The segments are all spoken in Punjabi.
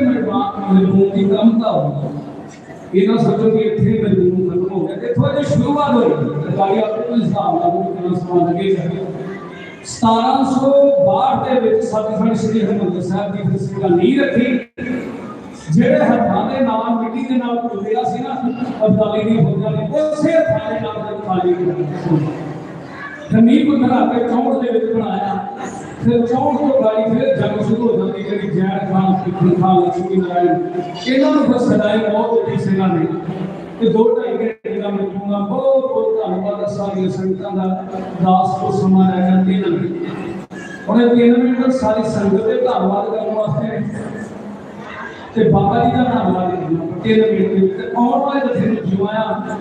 ਸੋਨੇ ਦੇ ਮਰਵਾਨ ਮਜਮੂਨ ਦੀ ਕਮਤਾ ਹੋ ਇਹ ਨਾ ਸੋਚੋ ਕਿ ਇੱਥੇ ਮਜਮੂਨ ਖਤਮ ਹੋ ਗਿਆ। ਇੱਥੋਂ ਜੇ ਸ਼ੁਰੂਆਤ ਹੋਈ ਸਰਕਾਰੀ ਆਪਣੇ ਹਿਸਾਬ ਨਾਲ ਉਹ ਕਿੰਨਾ ਸਮਾਂ ਲੱਗੇਗਾ 1762 ਦੇ ਵਿੱਚ ਸਤਿਗੁਰੂ ਸ੍ਰੀ ਹਰਿਮੰਦਰ ਸਾਹਿਬ ਦੀ ਤਸਵੀਰ ਨੀਂਹ ਰੱਖੀ। ਜਿਹੜੇ ਹੱਥਾਂ ਦੇ ਨਾਲ ਮਿੱਟੀ ਦੇ ਨਾਲ ਕੁਲਿਆ ਸੀ ਨਾ, ਅਬਦਾਲੀ ਦੀ ਫੌਜਾਂ ਨੇ, ਉਸੇ ਹੱਥਾਂ ਦੇ ਨਾਲ ਖਾਲੀ ਕੀਤਾ ਖਮੀਰ ਬਣਾ ਕੇ ਚੌਂਕ ਦੇ ਵਿੱਚ ਬਣਾਇਆ। ਫਿਰ ਚੌਂਕ ਤੋਂ ਗਾੜੀ ਫਿਰ ਜੰਗ ਸ਼ੁਰੂ ਹੋ ਜਾਂਦੀ ਜਿਹੜੀ ਜੈਨ ਖਾਨ ਸਿੱਖਣ ਖਾਨ ਲక్ష్ਮੀ ਨਾਰਾਇਣ। ਇਹਨਾਂ ਨੂੰ ਬਸ ਸਦਾਈ ਬਹੁਤ ਦਿੱਤੀ ਸਿੰਘਾਂ ਨੇ ਤੇ ਦੋ ਢਾਈ ਘੰਟੇ ਦਾ ਮਿਲੂਗਾ ਬਹੁਤ ਬਹੁਤ ਧੰਨਵਾਦ ਸਾਰੀਆਂ ਸੰਗਤਾਂ ਦਾ, ਦਾਸ ਸਮਾਂ ਰਹਿ ਗਿਆ ਤਿੰਨ ਮਿੰਟ। ਉਹਨੇ ਤਿੰਨ ਮਿੰਟ ਸਾਰੀ ਸੰਗਤ ਦੇ ਧੰਨਵਾਦ ਕਰਨ ਵਾਸਤੇ ਤੇ ਬਾਬਾ ਜੀ ਦਾ ਧੰਨਵਾਦ ਕਰਨਾ ਤਿੰਨ ਮਿੰਟ ਦੇ ਵਿੱਚ। ਆਉਣ ਵਾਲੇ ਦਸੇ ਨੂੰ ਜਿਵਾਇਆ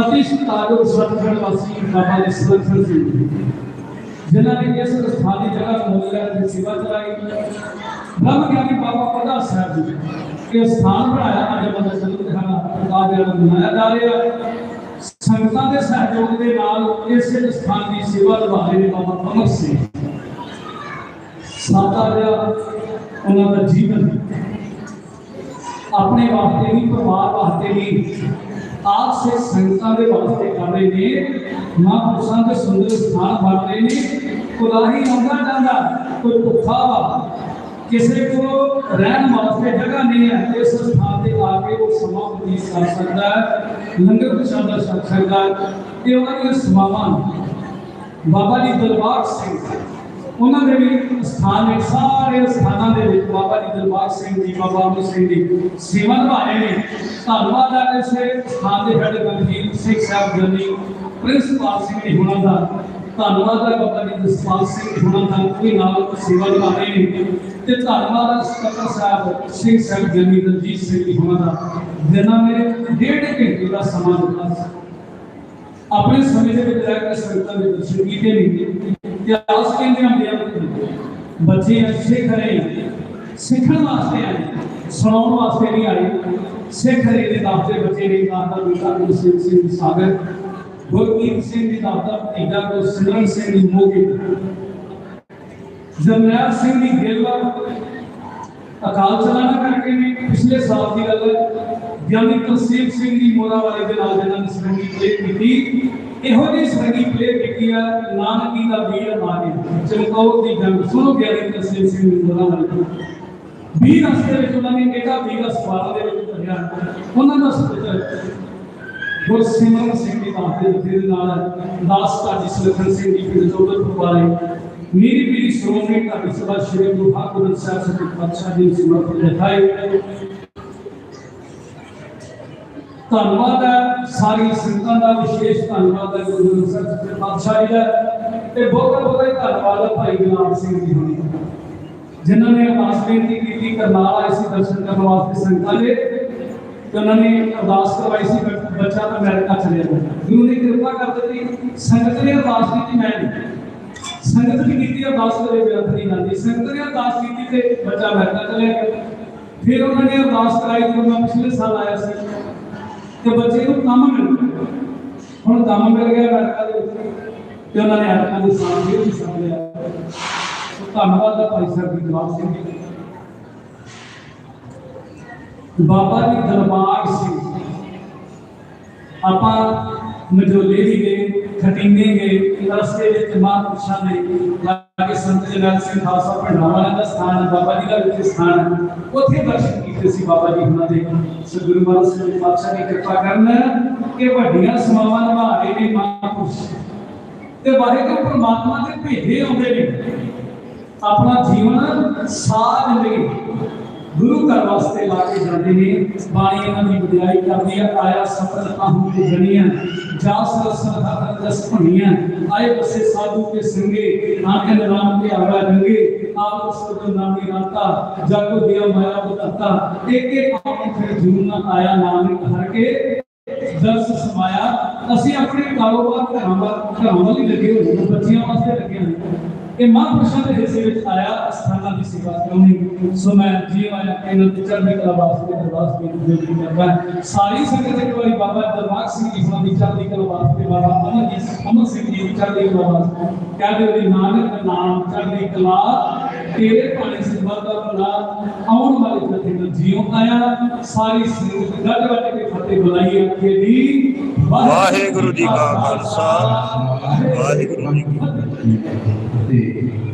ਅਤੀ ਸਤਿਕਾਰਯੋਗ ਸਤਿਗੁਰ ਵਾਸੀ, ਬਾਬਾ ਜੀ ਸੁਲੱਖਣ ਸਿੰਘ ਜਿਨ੍ਹਾਂ ਨੇ ਇਸ ਸਥਾਨੀ ਜਗ੍ਹਾ ਤੋਂ ਮੁੱਲਿਆ ਦੀ ਸੇਵਾ ਚਲਾਈ, ਬ੍ਰਹਮ ਗਿਆਨੀ ਬਾਬਾ ਪ੍ਰਦਾ ਸਾਹਿਬ ਜੀ ਇਹ ਸਥਾਨ ਬਣਾਇਆ, ਅੱਜ ਬੰਦਾ ਚੰਦ ਦਿਖਾਣਾ ਪ੍ਰਕਾਸ਼ ਜਿਹੜਾ ਬਣਾਇਆ ਜਾ ਰਿਹਾ। ਸੰਗਤਾਂ ਦੇ ਸਹਿਯੋਗ ਦੇ ਨਾਲ ਇਸੇ ਸਥਾਨ ਦੀ ਸੇਵਾ ਨਿਭਾ ਰਹੇ ਨੇ ਬਾਬਾ ਅਮਰ ਸਿੰਘ ਸਾਦਾ ਰਿਹਾ ਉਹਨਾਂ ਦਾ ਜੀਵਨ, ਆਪਣੇ ਵਾਸਤੇ ਨਹੀਂ ਪਰਿਵਾਰ ਵਾਸਤੇ ਨਹੀਂ ਆਪ ਸੇ ਸੰਗਤਾਂ ਦੇ ਵਾਸਤੇ ਕਰ ਰਹੇ ਨੇ ਮਹਾਂਪੁਰਸ਼ਾਂ ਦੇ ਸੁੰਦਰ ਸਥਾਨ ਬਣ ਰਹੇ ਨੇ ਕੁਲਾਹੀ ਆਉਂਦਾ ਜਾਂਦਾ ਕੋਈ ਭੁੱਖਾ ਵਾ ਕਿਸੇ ਕੋਲ ਰਹਿਣ ਵਾਸਤੇ ਜਗ੍ਹਾ ਨਹੀਂ ਹੈ ਇਸ ਸਥਾਨ ਤੇ ਆ ਕੇ ਉਹ ਸਮਾਂ ਬਤੀਤ ਕਰ ਸਕਦਾ ਹੈ ਲੰਗਰ ਪ੍ਰਸ਼ਾਦਾ ਛਕ ਸਕਦਾ ਹੈ ਇਹ ਉਹਨਾਂ ਦੀਆਂ ਸਮਾਵਾਂ ਨੇ। ਬਾਬਾ ਜੀ ਦਰਬਾਰ ਸਿੰਘ ਉਹਨਾਂ ਦੇ ਵੀ ਸਥਾਨ ਨੇ, ਸਾਰੇ ਸਥਾਨਾਂ ਦੇ ਵਿੱਚ ਬਾਬਾ ਜੀ ਦਰਬਾਰ ਸਿੰਘ ਜੀ, ਬਾਬਾ ਅਮਰ ਸਿੰਘ ਦੀ ਸੇਵਾ ਨਿਭਾ ਨੇ। ਧੰਨਵਾਦ ਹੈ ਇਸੇ ਸਥਾਨ ਦੇ ਹੈਡ ਗੰਭੀਰ ਸਿੰਘ ਸਾਹਿਬ ਜਨੀ ਪ੍ਰਿੰਸੀਪਲ ਸਿੰਘ ਜੀ ਹੁਣਾਂ ਦਾ। ਧੰਨਵਾਦ ਹੈ ਬਾਬਾ ਜੀ ਜਸਪਾਲ ਸਿੰਘ ਜੀ ਦਾ ਕੋਈ ਨਾਲ ਸੇਵਾ ਨਿਭਾ ਨੇ। ਤੇ ਧੰਨਵਾਦ ਹੈ ਸਕੱਤਰ ਸਾਹਿਬ ਸਿੰਘ ਸਾਹਿਬ ਜਨੀ ਰਣਜੀਤ ਸਿੰਘ ਜੀ ਹੁਣਾਂ ਦਾ। ਜਿਨ੍ਹਾਂ ਨੇ ਡੇਢ ਘੰਟੇ ਦਾ ਸਮਾਂ ਦਿੱਤਾ ਆਪਣੇ ਸਮੇਂ ਦੇ ਵਿੱਚ ਰਹਿ ਕੇ ਸੰਗਤਾਂ ਦੇ ਦਰਸ਼ਨ ਕੀਤੇ ਨੇ। ਤੇ ਆਸ ਕਹਿੰਦੇ ਹੁੰਦੇ ਆ? ਬੱਚੇ ਸਿੱਖ ਰਹੇ ਸਿੱਖਣ ਵਾਸਤੇ ਆਏ, ਸੁਣਾਉਣ ਵਾਸਤੇ ਨਹੀਂ ਆਏ। ਸਿੱਖ ਰਹੇ ਦੇ ਦਾਤੇ ਬੱਚੇ ਨੇ ਦਾਤਾ ਬੀਤਾ ਗੁਰਸਿੱਖ ਸਿੰਘ ਸਾਗਰ। ਗੁਰਦੀਪ ਸਿੰਘ ਦੀ ਦਾਤਾ ਭਤੀਜਾ ਕੋ ਸਿੰਘ ਦੀ ਮੋਗੀ। ਜਰਨੈਲ ਸਿੰਘ ਦੀ ਗੇਲਵਾ। ਅਕਾਲ ਚਲਾਣਾ ਕਰਕੇ ਵੀ ਪਿਛਲੇ ਸਾਲ ਦੀ ਗੱਲ ਹੈ ਗਿਆਨੀ ਤਲਸੀਮ ਸਿੰਘ ਦੀ ਮੋਰਾ ਵਾਲੇ ਦੇ ਨਾਲ ਜਿਹਨਾਂ ਨੇ ਸਰੰਗੀ ਕੀਤੀ ਇਹੋ ਜਿਹੀ ਸਰੰਗੀ ਪਲੇ ਕੀਤੀ ਆ ਨਾਨਕੀ ਦਾ ਵੀਰ ਮਾਰੇ ਚਮਕੌਰ ਦੀ ਜੰਗ ਸੁਣੋ ਗਿਆਨੀ ਤਲਸੀਮ ਸਿੰਘ ਦੀ ਮੋਰਾ ਵਾਲੇ ਤੋਂ ਵੀਰ ਅਸਤੇ ਵਿੱਚ ਉਹਨਾਂ ਨੇ ਕਿਹੜਾ ਵੀਰ ਸਵਾਲ ਦੇ ਵਿੱਚ ਪੜਿਆ ਉਹਨਾਂ ਦਾ ਸਤਿਕਾਰ ਗੁਰਸਿਮਰਨ ਸਿੰਘ ਦੀ ਬਾਤ ਦੇ ਦੇ ਨਾਲ ਦਾਸ ਕਾਜੀ ਸੁਲਖਣ ਸਿੰਘ ਜੀ ਫਿਰ ਜੋਗਤ ਵਾਲੇ ਮੇਰੀ ਮੇਰੀ ਸ਼੍ਰੋਮਣੀ ਢਾਡੀ ਸਭਾ ਸ਼੍ਰੀ ਗੁਰੂ ਹਰਗੋਬਿੰਦ ਸਾਹਿਬ ਸੱਚੇ ਪਾਤਸ਼ਾਹ ਜੀ ਸਮਰਪਿਤ ਲਿਖਾਈ ਧੰਨਵਾਦ ਹੈ। ਸਾਰੀ ਸੰਗਤਾਂ ਦਾ ਵਿਸ਼ੇਸ਼ ਧੰਨਵਾਦ ਹੈ। ਗੁਰੂ ਗ੍ਰੰਥ ਸਾਹਿਬ ਸੱਚੇ ਪਾਤਸ਼ਾਹ ਜੀ ਦਾ। ਤੇ ਬਹੁਤ ਬਹੁਤ ਧੰਨਵਾਦ ਹੈ ਭਾਈ ਗੁਲਾਮ ਸਿੰਘ ਜੀ ਹੋਣੀ ਜਿਨ੍ਹਾਂ ਨੇ ਅਰਦਾਸ ਬੇਨਤੀ ਕੀਤੀ, ਕਰਨਾਲ ਆਏ ਸੀ ਦਰਸ਼ਨ ਕਰਨ ਵਾਸਤੇ ਸੰਗਤਾਂ ਦੇ। ਤੇ ਉਹਨਾਂ ਨੇ ਅਰਦਾਸ ਕਰਵਾਈ ਸੀ, ਬੱਚਾ ਤਾਂ ਅਮਰੀਕਾ ਚਲੇ ਗਿਆ। ਗੁਰੂ ਨੇ ਕਿਰਪਾ ਕਰ ਦਿੱਤੀ। ਸੰਗਤ ਨੇ ਅਰਦਾਸ ਕੀਤੀ, ਮੈਂ ਸੰਗਤ ਨੇ ਕੀਤੀ, ਅਰਦਾਸ ਕਰੇ ਵਿਅਰਥ ਨਹੀਂ ਜਾਂਦੀ। ਸੰਗਤ ਨੇ ਅਰਦਾਸ ਕੀਤੀ ਤੇ ਬੱਚਾ ਅਮਰੀਕਾ ਚਲੇ ਗਿਆ। ਫਿਰ ਉਹਨਾਂ ਨੇ ਅਰਦਾਸ ਕਰਾਈ ਜਦੋਂ ਮੈਂ ਪਿਛਲੇ ਸਾਲ ਆਇਆ ਸੀ। ਤੇ ਬੱਚੇ ਨੂੰ ਕੰਮ ਮਿਲ ਗਿਆ ਹੁਣ ਕੰਮ ਮਿਲ ਗਿਆ ਅਮਰੀਕਾ ਦੇ ਤੇ ਉਹਨਾਂ ਨੇ ਅਮਰੀਕਾ ਦੇ ਸਾਥ ਵੀ ਹਿੱਸਾ ਧੰਨਵਾਦ ਹੈ ਭਾਈ ਸਾਹਿਬ ਦੀ ਸਿੰਘ ਜੀ ਬਾਬਾ ਜੀ ਦਰਬਾਰ ਸੀ ਆਪਾਂ ਮਜੋਲੇ ਵੀ ਗਏ। ਖਟੀਨੇ ਗਏ ਰਸਤੇ ਵਿੱਚ ਮਹਾਂਪੁਰਸ਼ਾਂ ਨੇ ਲਾਗੇ ਸੰਤ ਜਨਰਲ ਸਿੰਘ ਖਾਲਸਾ ਭੰਡਾਰਾ ਦਾ ਸਥਾਨ ਬਾਬਾ ਜੀ ਦਾ ਵੀ ਸਥਾਨ ਉੱਥੇ ਦਰਸ਼ਨ ਕੀਤੇ ਸੀ ਬਾਬਾ ਜੀ ਉਹਨਾਂ ਦੇ। ਸੋ ਗੁਰੂ ਮਹਾਰਾਜ ਸਿੰਘ ਪਾਤਸ਼ਾਹ ਦੀ ਕਿਰਪਾ ਕਰਨ ਕਿ ਵੱਡੀਆਂ ਸਮਾਵਾਂ ਨਿਭਾ ਰਹੇ ਨੇ ਮਹਾਂਪੁਰਸ਼ ਤੇ ਵਾਹਿਗੁਰੂ ਪ੍ਰਮਾਤਮਾ ਦੇ ਭੇਜੇ ਆਉਂਦੇ ਨੇ। ਆਪਣਾ ਜੀਵਨ ਸਾਧ ਲਈ ਲਾ ਕੇ ਜਾਂਦੇ ਨੇ ਬਾਣੀ ਇਹਨਾਂ ਦੀ ਵਿਦਿਆਈ ਕਰਦੀ ਆ। ਆਇਆ ਸਫਲ ਕਾਹੂ ਤੇ ਜਣੀਆਂ ਜਾ ਸਰਸਨ ਹਰ ਰਸ ਭਣੀਆਂ ਆਏ ਬਸੇ ਸਾਧੂ ਕੇ ਸੰਗੇ ਆਖੇ ਨਾਮ ਤੇ ਆਵਾ ਰੰਗੇ ਆਪ ਸੋ ਨਾਮੀ ਰਾਤਾ, ਜਗ ਦਿਆ ਮਾਇਆ ਬਤਾਤਾ। ਇੱਕ ਇੱਕ ਆਉਂ ਫਿਰ ਜੂਨਾ ਆਇਆ ਨਾਨਕ ਹਰ ਕੇ। ਦਰਸ ਸਮਾਇਆ, ਅਸੀਂ ਆਪਣੇ ਕਾਰੋਬਾਰ ਘਰਾਂ ਵੱਲ ਘਰਾਂ ਵੱਲ ਹੀ ਲੱਗੇ ਹੋਏ ਹਾਂ ਬੱਚਿਆਂ ਵਾਸਤੇ ਲੱਗੇ ਹੋਏ ਹਾਂ ਇਹ ਮਹਾਂਪੁਰਸ਼ਾਂ ਦੇ ਹਿੱਸੇ ਵਿੱਚ ਆਇਆ ਸਥਾਨਾਂ ਦੀ ਸੇਵਾ ਕਰਾਉਣੀ ਸੋ ਮੈਂ ਜੀ ਆਇਆ ਇਹਨਾਂ ਦੇ ਚੜ੍ਹਦੀ ਕਲਾ ਵਾਸਤੇ ਦਰਬਾਰ ਦੀ ਬੇਨਤੀ ਕਰਦਾ ਹਾਂ। ਸਾਰੀ ਸੰਗਤ ਇੱਕ ਵਾਰੀ ਬਾਬਾ ਦਰਬਾਰ ਸਿੰਘ ਜੀ ਉਹਨਾਂ ਦੀ ਚੜ੍ਹਦੀ ਕਲਾ ਵਾਸਤੇ ਬਾਬਾ ਅਮਰ ਜੀ ਅਮਰ ਸਿੰਘ ਜੀ ਦੀ ਚੜ੍ਹਦੀ ਕਲਾ ਵਾਸਤੇ ਕਹਿੰਦੇ ਉਹਦੀ ਨਾਨਕ ਨਾਮ ਚੜ੍ਹਦੀ ਕਲਾ ਤੇਰੇ ਭਾਣੇ ਸਿਵਾ ਦਾ ਬਣਾ ਆਉਣ ਵਾਲੇ ਜਥੇ ਨੂੰ ਜਿਉ ਆਇਆ ਸਾਰੀ ਸੰਗਤ ਗੱਡ ਗੱਡ ਕੇ ਫਤਿਹ ਬੁਲਾਈ ਅੱਗੇ ਦੀ ਵਾਹਿਗੁਰੂ ਜੀ ਕਾ ਖਾਲਸਾ, ਵਾਹਿਗੁਰੂ ਜੀ ਕੀ ਫਤਿਹ ਤੇ